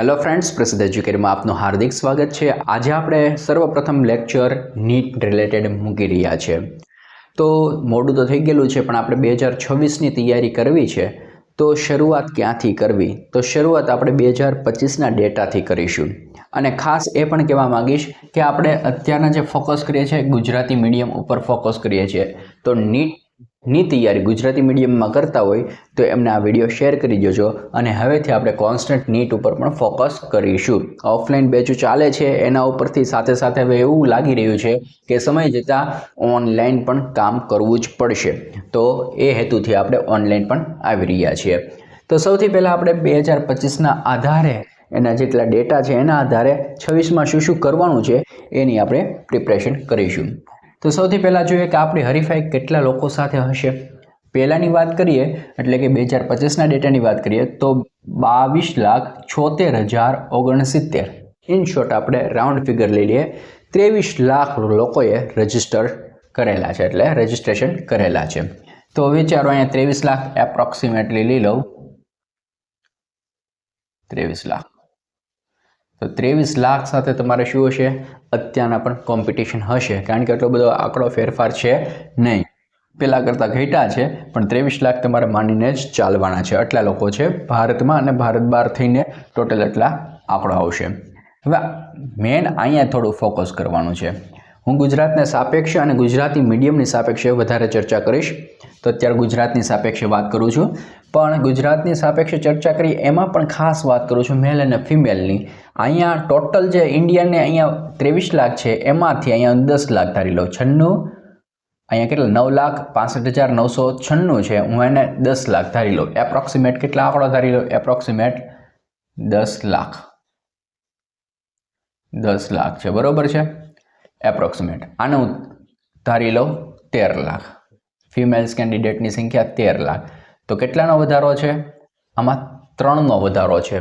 Hello friends પ્રસિદ્ધ એજ્યુકેટમાં આપનું હાર્દિક સ્વાગત છે. આજે આપણે સર્વપ્રથમ લેક્ચર નીટ રિલેટેડ મૂકી રહ્યા છે. તો મોડું તો થઈ ગયેલું છે, પણ આપણે બે હજાર છવ્વીસની તૈયારી કરવી છે. તો શરૂઆત ક્યાંથી કરવી? તો શરૂઆત આપણે બે હજાર પચીસના ડેટાથી કરીશું. અને ખાસ એ પણ કહેવા માંગીશ કે આપણે અત્યારના જે ફોકસ કરીએ છીએ, ગુજરાતી મીડિયમ ઉપર ફોકસ કરીએ છીએ. તો નીટ ની તૈયારી ગુજરાતી મીડિયમમાં કરતા હોય તો એમને આ વીડિયો શેર કરી દેજો અને હવેથી આપણે કોન્સ્ટન્ટ નીટ ઉપર પણ ફોકસ કરીશું. ઓફલાઈન બેચો ચાલે છે, એના ઉપરથી સાથે સાથે હવે એવું લાગી રહ્યું છે કે સમય જતાં ઓનલાઈન પણ કામ કરવું જ પડશે. તો એ હેતુથી આપણે ઓનલાઈન પણ આવી રહ્યા છીએ. તો સૌથી પહેલાં આપણે બે હજાર પચીસના આધારે એના જેટલા ડેટા છે, એના આધારે છવ્વીસમાં શું શું કરવાનું છે, એની આપણે પ્રિપરેશન કરીશું. તો સૌથી પહેલાં જોઈએ કે આપણી હરીફાઈ કેટલા લોકો સાથે હશે. પહેલાંની વાત કરીએ, એટલે કે બે હજાર પચીસના ડેટાની વાત કરીએ, તો બાવીસ લાખ છોતેર હજાર ઓગણસિત્તેર. ઇન શોર્ટ આપણે રાઉન્ડ ફિગર લઈ લઈએ. ત્રેવીસ લાખ લોકોએ રજિસ્ટર કરેલા છે, એટલે રજિસ્ટ્રેશન કરેલા છે. તો વિચારો અહીંયા ત્રેવીસ લાખ એપ્રોક્સિમેટલી લઈ લઉં. ત્રેવીસ લાખ. તો ત્રેવીસ લાખ સાથે તમારે શું હશે? અત્યારના પણ કોમ્પિટિશન હશે. કારણ કે એટલો બધો આંકડો ફેરફાર છે નહીં. પહેલાં કરતાં ઘટ્યા છે, પણ ત્રેવીસ લાખ તમારે માનીને જ ચાલવાના છે. આટલા લોકો છે ભારતમાં અને ભારત બહાર થઈને ટોટલ એટલા આંકડો આવશે. હવે મેન અહીંયા થોડું ફોકસ કરવાનું છે. હું ગુજરાતને સાપેક્ષે અને ગુજરાતી મીડિયમની સાપેક્ષે વધારે ચર્ચા કરીશ. તો અત્યારે ગુજરાતની સાપેક્ષે વાત કરું છું. પણ ગુજરાતની સાપેક્ષે ચર્ચા કરી, એમાં પણ ખાસ વાત કરું છું મેલ અને ફિમેલની અહીંયા ટોટલ જે ઇન્ડિયનને અહીંયા ત્રેવીસ લાખ છે, એમાંથી અહીંયા દસ લાખ ધારી લો, છન્નું. અહીંયા કેટલા? નવ લાખ પાસઠ હજાર નવસો છન્નું છે, હું એને દસ લાખ ધારી લઉં એપ્રોક્સિમેટ કેટલા આંકડો ધારી લો? એપ્રોક્સિમેટ દસ લાખ. દસ લાખ છે, બરોબર છે? એપ્રોક્સિમેટ આને હું ધારી લઉં તેર લાખ. ફિમેલ્સ કેન્ડિડેટની સંખ્યા તેર લાખ. તો કેટલાનો વધારો છે? આમાં ત્રણનો વધારો છે.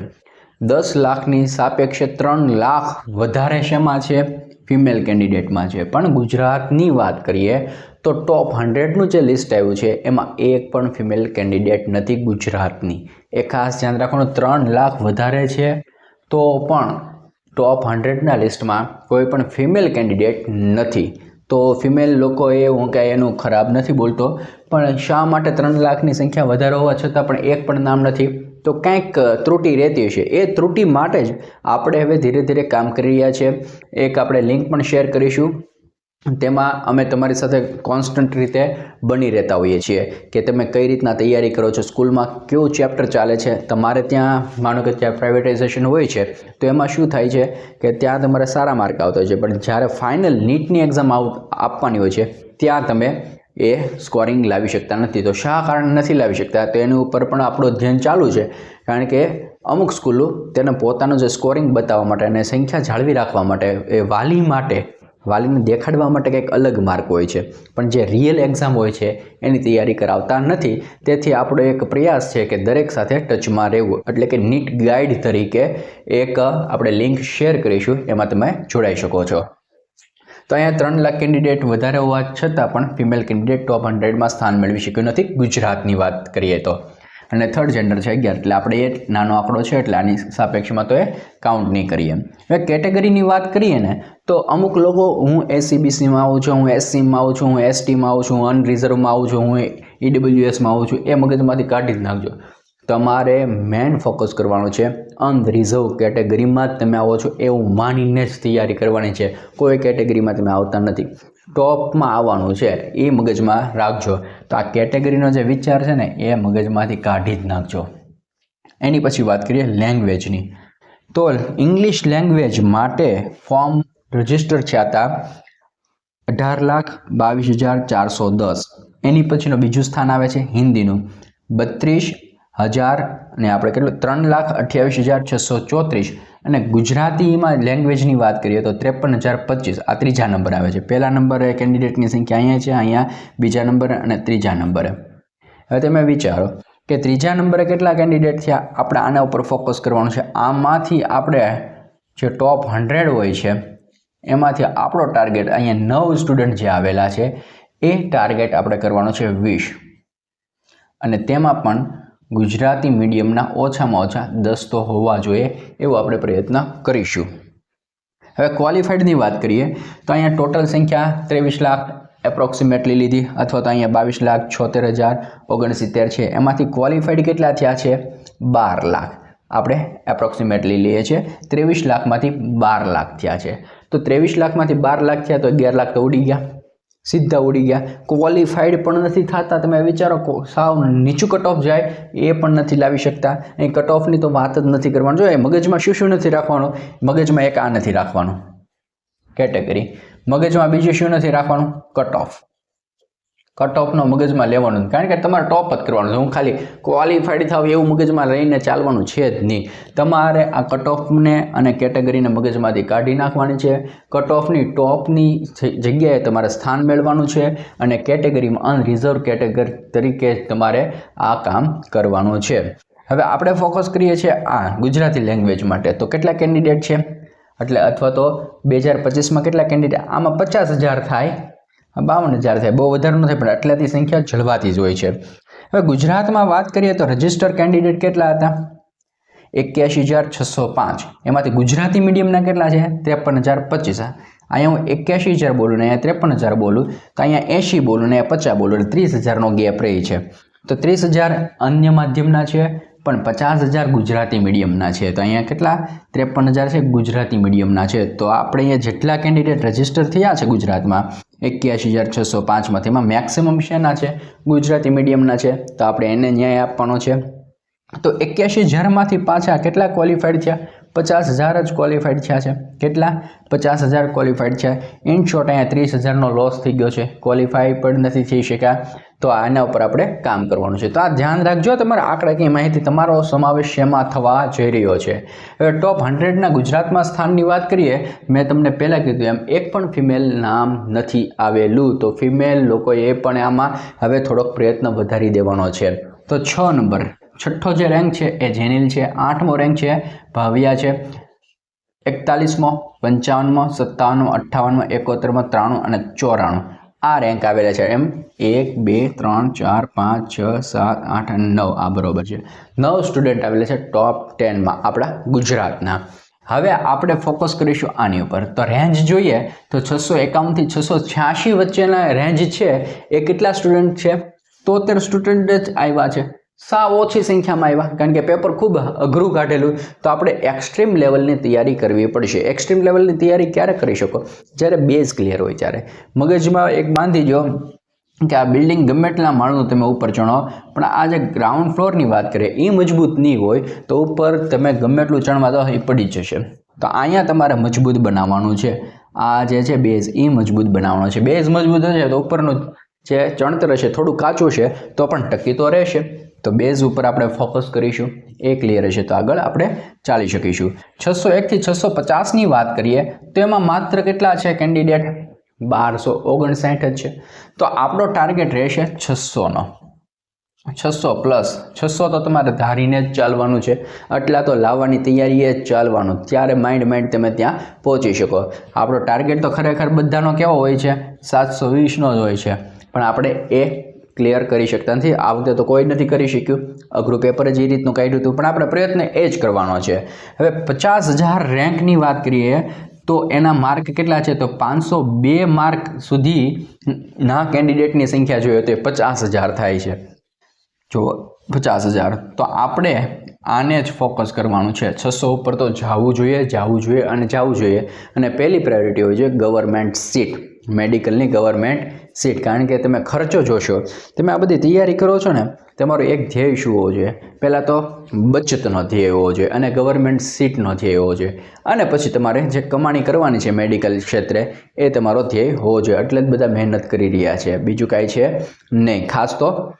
દસ લાખની સાપેક્ષે ત્રણ લાખ વધારે શેમાં છે? ફિમેલ કેન્ડિડેટમાં છે. પણ ગુજરાતની વાત કરીએ તો ટોપ હંડ્રેડનું જે લિસ્ટ આવ્યું છે, એમાં એક પણ ફિમેલ કેન્ડિડેટ નથી ગુજરાતની. એ ખાસ ધ્યાન રાખવાનું, ત્રણ લાખ વધારે છે. તો પણ ટોપ હંડ્રેડના લિસ્ટમાં કોઈ પણ ફિમેલ કેન્ડિડેટ નથી. તો ફિમેલ લોકો એ હું કાંઈ એનું ખરાબ નથી બોલતો, પણ શા માટે ત્રણ લાખની સંખ્યા વધારે હોવા છતાં પણ એક પણ નામ નથી? તો કંઈક ત્રુટિ રહેતી હશે. એ ત્રુટિ માટે જ આપણે હવે ધીરે ધીરે કામ કરી રહ્યા છીએ. એક આપણે લિંક પણ શેર કરીશું. તેમાં અમે તમારી સાથે કોન્સ્ટન્ટ રીતે બની રહેતા હોઈએ છીએ કે તમે કઈ રીતના તૈયારી કરો છો, સ્કૂલમાં કેવું ચેપ્ટર ચાલે છે તમારે ત્યાં, માનો કે ત્યાં પ્રાઇવેટાઇઝેશન હોય છે, તો એમાં શું થાય છે કે ત્યાં તમારે સારા માર્ક આવતા હોય છે, પણ જ્યારે ફાઇનલ નીટની એક્ઝામ આપવાની હોય છે, ત્યાં તમે એ સ્કોરિંગ લાવી શકતા નથી. તો શા કારણે નથી લાવી શકતા? તો એની ઉપર પણ આપણું ધ્યાન ચાલુ છે, કારણ કે અમુક સ્કૂલો તેને પોતાનું જે સ્કોરિંગ બતાવવા માટે અને સંખ્યા જાળવી રાખવા માટે એ વાલી માટે વાલીને દેખાડવા માટે કંઈક અલગ માર્ક હોય છે. પણ જે રિયલ એક્ઝામ હોય છે, એની તૈયારી કરાવતા નથી. તેથી આપણો એક પ્રયાસ છે કે દરેક સાથે ટચમાં રહેવું. એટલે કે નીટ ગાઈડ તરીકે એક આપણે લિંક શેર કરીશું. એમાં તમે જોડાઈ શકો છો. તો અહીંયા ત્રણ લાખ કેન્ડિડેટ વધારે હોવા છતાં પણ ફિમેલ કેન્ડિડેટ ટોપ હંડ્રેડમાં સ્થાન મેળવી શક્યું નથી. ગુજરાતની વાત કરીએ તો. અને થર્ડ જેન્ડર છે અગિયાર. એટલે આપણે એ નાનો આંકડો છે, એટલે આની સાપેક્ષમાં તો એ કાઉન્ટ નહીં કરીએ હવે કેટેગરીની વાત કરીએ ને, તો અમુક લોકો, હું એસસીબીસીમાં આવું છું, હું એસસીમાં આવું છું, હું એસટીમાં આવું છું, હું અનરિઝર્વમાં આવું છું, હું ઈડબ્લ્યુએસમાં આવું છું, એ મગજમાંથી કાઢી જ નાખજો. તમારે મેન ફોકસ કરવાનું છે અનરિઝર્વ કેટેગરીમાં જ તમે આવો છો એવું માનીને જ તૈયારી કરવાની છે. કોઈ કેટેગરીમાં તમે આવતા નથી. ટોપમાં આવવાનું છે. એ મગજમાં રાખજો. તો આ કેટેગરીનો જે વિચાર છે ને, એ મગજમાંથી કાઢી જ નાખજો. એની પછી વાત કરીએ લેંગ્વેજની તો ઇંગ્લિશ લેંગ્વેજ માટે ફોર્મ રજિસ્ટર થયા અઢાર લાખ બાવીસ હજાર ચારસો દસ. એની પછીનું બીજું સ્થાન આવે છે હિન્દીનું. બત્રીસ હજાર અને આપણે કેટલું? ત્રણ લાખ અઠ્યાવીસ હજાર છસો ચોત્રીસ. અને ગુજરાતીમાં લેંગ્વેજની વાત કરીએ તો ત્રેપન હજાર પચીસ. આ ત્રીજા નંબર આવે છે. પહેલા નંબરે કેન્ડિડેટની સંખ્યા અહીંયા છે, અહીંયા બીજા નંબરે અને ત્રીજા નંબરે. હવે તમે વિચારો કે ત્રીજા નંબરે કેટલા કેન્ડિડેટ થયા? આપણે આના ઉપર ફોકસ કરવાનું છે. આમાંથી આપણે જે ટોપ હંડ્રેડ હોય છે, એમાંથી આપણો ટાર્ગેટ અહીંયા નવ સ્ટુડન્ટ જે આવેલા છે, એ ટાર્ગેટ આપણે કરવાનો છે વીસ. અને તેમાં પણ ગુજરાતી મીડિયમના ઓછામાં ઓછા દસ તો હોવા જોઈએ એવો આપણે પ્રયત્ન કરીશું. હવે ક્વોલિફાઈડની વાત કરીએ, તો અહીંયા ટોટલ સંખ્યા ત્રેવીસ લાખ એપ્રોક્સિમેટલી લીધી, અથવા તો અહીંયા બાવીસ લાખ છોતેર હજાર ઓગણસિત્તેર છે. એમાંથી ક્વોલિફાઈડ કેટલા થયા છે? બાર લાખ. આપણે એપ્રોક્સિમેટલી લઈએ છીએ, ત્રેવીસ લાખમાંથી બાર લાખ થયા છે. તો ત્રેવીસ લાખમાંથી બાર લાખ થયા તો અગિયાર લાખ તો ઉડી ગયા. સીધા ઉડી ગયા. ક્વોલિફાઈડ પણ નથી થતા. તમે વિચારો કો- સાવ નીચું કટ ઓફ જાય, એ પણ નથી લાવી શકતા. એ કટ ઓફની તો વાત જ નથી કરવાનું. જો એ મગજમાં શું શું નથી રાખવાનું? મગજમાં એક આ નથી રાખવાનું. કેટેગરી મગજમાં બીજું શું નથી રાખવાનું? કટ ઓફ કટ ઓફનો મગજમાં લેવાનું કારણ કે તમારે ટોપ જ કરવાનું છે. હું ખાલી ક્વોલિફાઈડ થાવ એવું મગજમાં રહીને ચાલવાનું છે જ નહીં. તમારે આ કટ ઓફને અને કેટેગરીને મગજમાંથી કાઢી નાખવાની છે. કટ ઓફની ટોપની જગ્યાએ તમારે સ્થાન મેળવવાનું છે અને કેટેગરીમાં અનરિઝર્વ કેટેગરી તરીકે તમારે આ કામ કરવાનું છે. હવે આપણે ફોકસ કરીએ છીએ આ ગુજરાતી લેંગ્વેજ માટે. તો કેટલા કેન્ડિડેટ છે? એટલે અથવા તો બે હજાર પચીસમાં કેટલા કેન્ડિડેટ આમાં પચાસ હજાર થાય. બાવન હજાર થાય, બહુ વધારે ન થાય, પણ આટલાથી સંખ્યા જળવાતી જ હોય છે. હવે ગુજરાતમાં વાત કરીએ તો રજિસ્ટર કેન્ડિડેટ કેટલા હતા? એક્યાસી હજાર છસો પાંચ. એમાંથી ગુજરાતી મીડિયમના કેટલા છે? ત્રેપન હજાર પચીસ. અહીંયા હું એક્યાસી હજાર બોલું ને અહીંયા ત્રેપન હજાર બોલું, તો અહીંયા એંશી બોલું ને પચાસ બોલું, એટલે ત્રીસ હજારનો ગેપ રહી છે. તો ત્રીસ હજાર અન્ય માધ્યમના છે, પણ પચાસ હજાર ગુજરાતી મીડિયમના છે. તો અહીંયા કેટલા? ત્રેપન હજાર છે ગુજરાતી મીડિયમના છે. તો આપણે અહીંયા જેટલા કેન્ડિડેટ રજિસ્ટર થયા છે ગુજરાતમાં એક્યાસી હજાર છસો પાંચમાંથી એમાં મેક્સિમમ શેના છે? ગુજરાતી મીડિયમના છે. તો આપણે એને ન્યાય આપવાનો છે. તો એક્યાસી હજારમાંથી પાછા કેટલા ક્વોલિફાઈડ થયા? પચાસ હજાર જ ક્વોલિફાઈડ થયા છે. કેટલા? પચાસ હજાર ક્વોલિફાઈડ છે ઇન શોર્ટ અહીંયા ત્રીસ હજારનો લોસ થઈ ગયો છે. ક્વોલિફાઈ પણ નથી થઈ શક્યા. તો આના ઉપર આપણે કામ કરવાનું છે. તો આ ધ્યાન રાખજો, તમારા આંકડાકીય માહિતી તમારો સમાવેશ શેમાં થવા જઈ રહ્યો છે. હવે ટોપ હંડ્રેડના ગુજરાતમાં સ્થાનની વાત કરીએ, મેં તમને પહેલાં કીધું એમ, એક પણ ફિમેલ નામ નથી આવેલું. તો ફિમેલ લોકોએ પણ આમાં હવે થોડોક પ્રયત્ન વધારી દેવાનો છે. તો છ નંબર, છઠ્ઠો જે રેન્ક છે એ જેનિલ છે, આઠમો રેન્ક છે ભાવિયા છે, એકતાલીસમો, પંચાવનમો, સત્તાવનમો, અઠ્ઠાવનમો, એકોતેરમો, ત્રાણું અને ચોરાણું. આ રેન્ક આવેલા છે. એમ? એક, બે, ત્રણ, ચાર, પાંચ, છ, સાત, આઠ અને નવ. આ બરાબર છે. નવ સ્ટુડન્ટ આવેલા છે ટોપ ટેનમાં આપણા ગુજરાતના. હવે આપણે ફોકસ કરીશું આની ઉપર. તો રેન્જ જોઈએ તો છસો એકાવનથી છસો છ્યાસી વચ્ચેના રેન્જ છે. એ કેટલા સ્ટુડન્ટ છે? તોતેર સ્ટુડન્ટ જ આવ્યા છે. સાવ ઓછી સંખ્યામાં આવ્યા. કારણ કે પેપર ખૂબ અઘરું કાઢેલું. તો આપણે એક્સ્ટ્રીમ લેવલની તૈયારી કરવી પડશે. એક્સ્ટ્રીમ લેવલની તૈયારી ક્યારે કરી શકો? જ્યારે બેઝ ક્લિયર હોય ત્યારે. મગજમાં એક બાંધી જો કે આ બિલ્ડિંગ ગમે એટલા માળનું તમે ઉપર ચણો પણ આ જે ગ્રાઉન્ડ ફ્લોરની વાત કરીએ, એ મજબૂત નહીં હોય, તો ઉપર તમે ગમે એટલું ચણવા દો, એ પડી જશે. તો અહીંયા તમારે મજબૂત બનાવવાનું છે. આ જે છે બેઝ એ મજબૂત બનાવવાનો છે. બેઝ મજબૂત હશે તો ઉપરનું જે ચણતર હશે, થોડું કાચું છે, તો પણ ટકી તો રહેશે. તો બેઝ ઉપર આપણે ફોકસ કરીશું. એ ક્લિયર હશે તો આગળ આપણે ચાલી શકીશું. છસો એકથી છસો પચાસની વાત કરીએ, તો એમાં માત્ર કેટલા છે કેન્ડિડેટ બારસો ઓગણસાઠ જ છે. તો આપણો ટાર્ગેટ રહેશે છસોનો. છસો પ્લસ છસો તો તમારે ધારીને જ ચાલવાનું છે. આટલા તો લાવવાની તૈયારીએ જ ચાલવાનું. ત્યારે માઇન્ડ માઇન્ડ તમે ત્યાં પહોંચી શકો. આપણો ટાર્ગેટ તો ખરેખર બધાનો કેવો હોય છે? સાતસો વીસનો જ હોય છે. પણ આપણે એ ક્લિયર કરી શકતા નથી. આ વખતે તો કોઈ નથી કરી શક્યું. અઘરું પેપર જ એ રીતનું કાઢ્યું હતું. પણ આપણે પ્રયત્ન એ જ કરવાનો છે. હવે પચાસ હજાર રેન્કની વાત કરીએ તો એના માર્ક કેટલા છે? તો પાંચસો બે માર્ક સુધી ના કેન્ડિડેટની સંખ્યા જોઈએ તો એ પચાસ હજાર થાય છે. જો પચાસ હજાર. તો આપણે આને જ ફોકસ કરવાનું છે. છસો ઉપર તો જવું જોઈએ જવું જોઈએ અને જવું જોઈએ. અને પહેલી પ્રાયોરિટી હોય છે ગવર્મેન્ટ સીટ મેડિકલની ગવર્મેન્ટ સીટ. કારણ કે તમે ખર્ચો જોશો, તમે આ બધી તૈયારી કરો છો ને, તમારો એક ધ્યેય શું હોવો જોઈએ? પહેલાં તો બચતનો ધ્યેય હોવો જોઈએ અને ગવર્મેન્ટ સીટનો ધ્યેય હોવો જોઈએ. અને પછી તમારે જે કમાણી કરવાની છે મેડિકલ ક્ષેત્રે, એ તમારો ધ્યેય હોવો જોઈએ. એટલે જ બધા મહેનત કરી રહ્યા છે. બીજું કાંઈ છે નહીં. ખાસ તો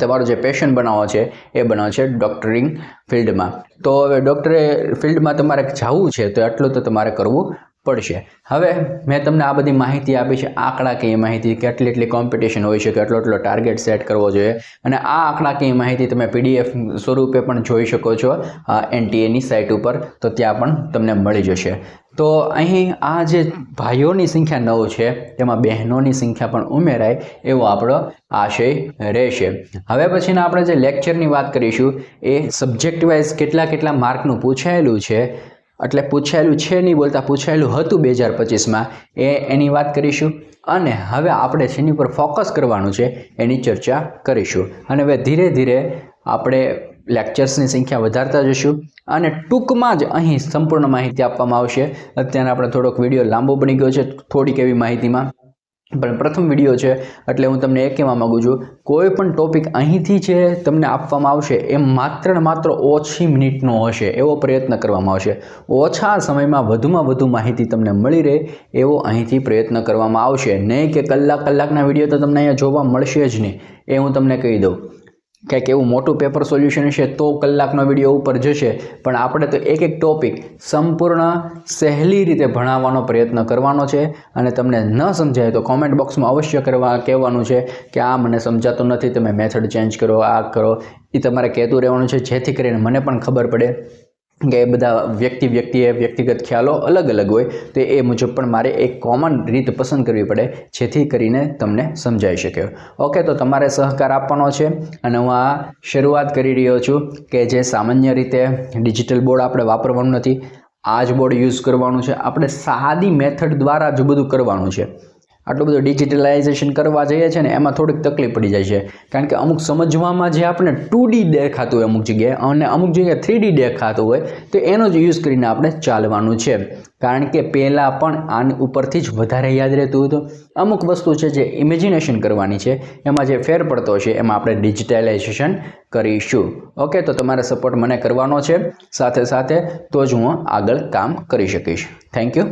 તમારો જે પેશન બનાવો છે, એ બનાવો છે ડૉક્ટરિંગ ફિલ્ડમાં. તો હવે ડૉક્ટરે ફિલ્ડમાં તમારે જવું છે, તો એટલું તો તમારે કરવું પડશે. હવે મેં તમને આ બધી માહિતી આપી છે આંકડાકીય માહિતી, કેટલી એટલી કોમ્પિટિશન હોઈ શકે એટલો એટલો ટાર્ગેટ સેટ કરવો જોઈએ. અને આ આંકડાકીય માહિતી તમે પીડીએફ સ્વરૂપે પણ જોઈ શકો છો એનટીએની સાઇટ ઉપર. તો ત્યાં પણ તમને મળી જશે. તો અહીં આ જે ભાઈઓની સંખ્યા નવ છે, તેમાં બહેનોની સંખ્યા પણ ઉમેરાય, એવો આપણો આશય રહેશે. હવે પછીના આપણે જે લેક્ચરની વાત કરીશું, એ સબ્જેક્ટ વાઇઝ કેટલા કેટલા માર્કનું પૂછાયેલું છે એટલે પૂછાયેલું છે નહીં બોલતા, પૂછાયેલું હતું બે હજાર પચીસમાં. એ એની વાત કરીશું અને હવે આપણે જેની પર ફોકસ કરવાનું છે એની ચર્ચા કરીશું. અને હવે ધીરે ધીરે આપણે લેક્ચર્સની સંખ્યા વધારતા જઈશું અને ટૂંકમાં જ અહીં સંપૂર્ણ માહિતી આપવામાં આવશે. અત્યારે આપણે થોડોક વીડિયો લાંબો બની ગયો છે, થોડીક એવી માહિતીમાં. પણ પ્રથમ વીડિયો છે, એટલે હું તમને એ કહેવા માગું છું, કોઈ પણ ટોપિક અહીંથી જે તમને આપવામાં આવશે, એ માત્ર ને માત્ર ઓછી મિનિટનો હશે, એવો પ્રયત્ન કરવામાં આવશે. ઓછા સમયમાં વધુમાં વધુ માહિતી તમને મળી રહે, એવો અહીંથી પ્રયત્ન કરવામાં આવશે. નહીં કે કલાક કલાકના વીડિયો તો તમને અહીંયા જોવા મળશે જ નહીં. એ હું તમને કહી દઉં. કંઈક એવું મોટું પેપર સોલ્યુશન છે તો કલાકનો વીડિયો ઉપર જશે. પણ આપણે તો એક એક ટોપિક સંપૂર્ણ સહેલી રીતે ભણાવવાનો પ્રયત્ન કરવાનો છે અને તમને ન સમજાય તો કોમેન્ટ બોક્સમાં અવશ્ય કરવા કહેવાનું છે કે આ મને સમજાતું નથી, તમે મેથડ ચેન્જ કરો, આ કરો. એ તમારે કહેતું રહેવાનું છે, જેથી કરીને મને પણ ખબર પડે. કે એ બધા વ્યક્તિ વ્યક્તિએ વ્યક્તિગત ખ્યાલો અલગ અલગ હોય, તો એ મુજબ પણ મારે એક કોમન રીત પસંદ કરવી પડે, જેથી કરીને તમને સમજાઈ શકે. ઓકે તો તમારે સહકાર આપવાનો છે, અને હું આ શરૂઆત કરી રહ્યો છું કે જે સામાન્ય રીતે ડિજિટલ બોર્ડ આપણે વાપરવાનું નથી, આ જ બોર્ડ યુઝ કરવાનું છે. આપણે સાદી મેથડ દ્વારા જ બધું કરવાનું છે. આટલું બધું ડિજિટલાઇઝેશન કરવા જઈએ છીએ ને એમાં થોડીક તકલીફ પડી જાય છે. કારણ કે અમુક સમજવામાં જે આપણે ટુ ડી દેખાતું હોય અમુક જગ્યાએ અને અમુક જગ્યાએ થ્રી ડી દેખાતું હોય, તો એનો જ યુઝ કરીને આપણે ચાલવાનું છે. કારણ કે પહેલાં પણ આની ઉપરથી જ વધારે યાદ રહેતું હતું. અમુક વસ્તુ છે જે ઇમેજિનેશન કરવાની છે, એમાં જે ફેર પડતો છે એમાં આપણે ડિજિટલાઇઝેશન કરીશું. ઓકે, તો તમારે સપોર્ટ મને કરવાનો છે. સાથે સાથે તો જ હું આગળ કામ કરી શકીશ. Thank you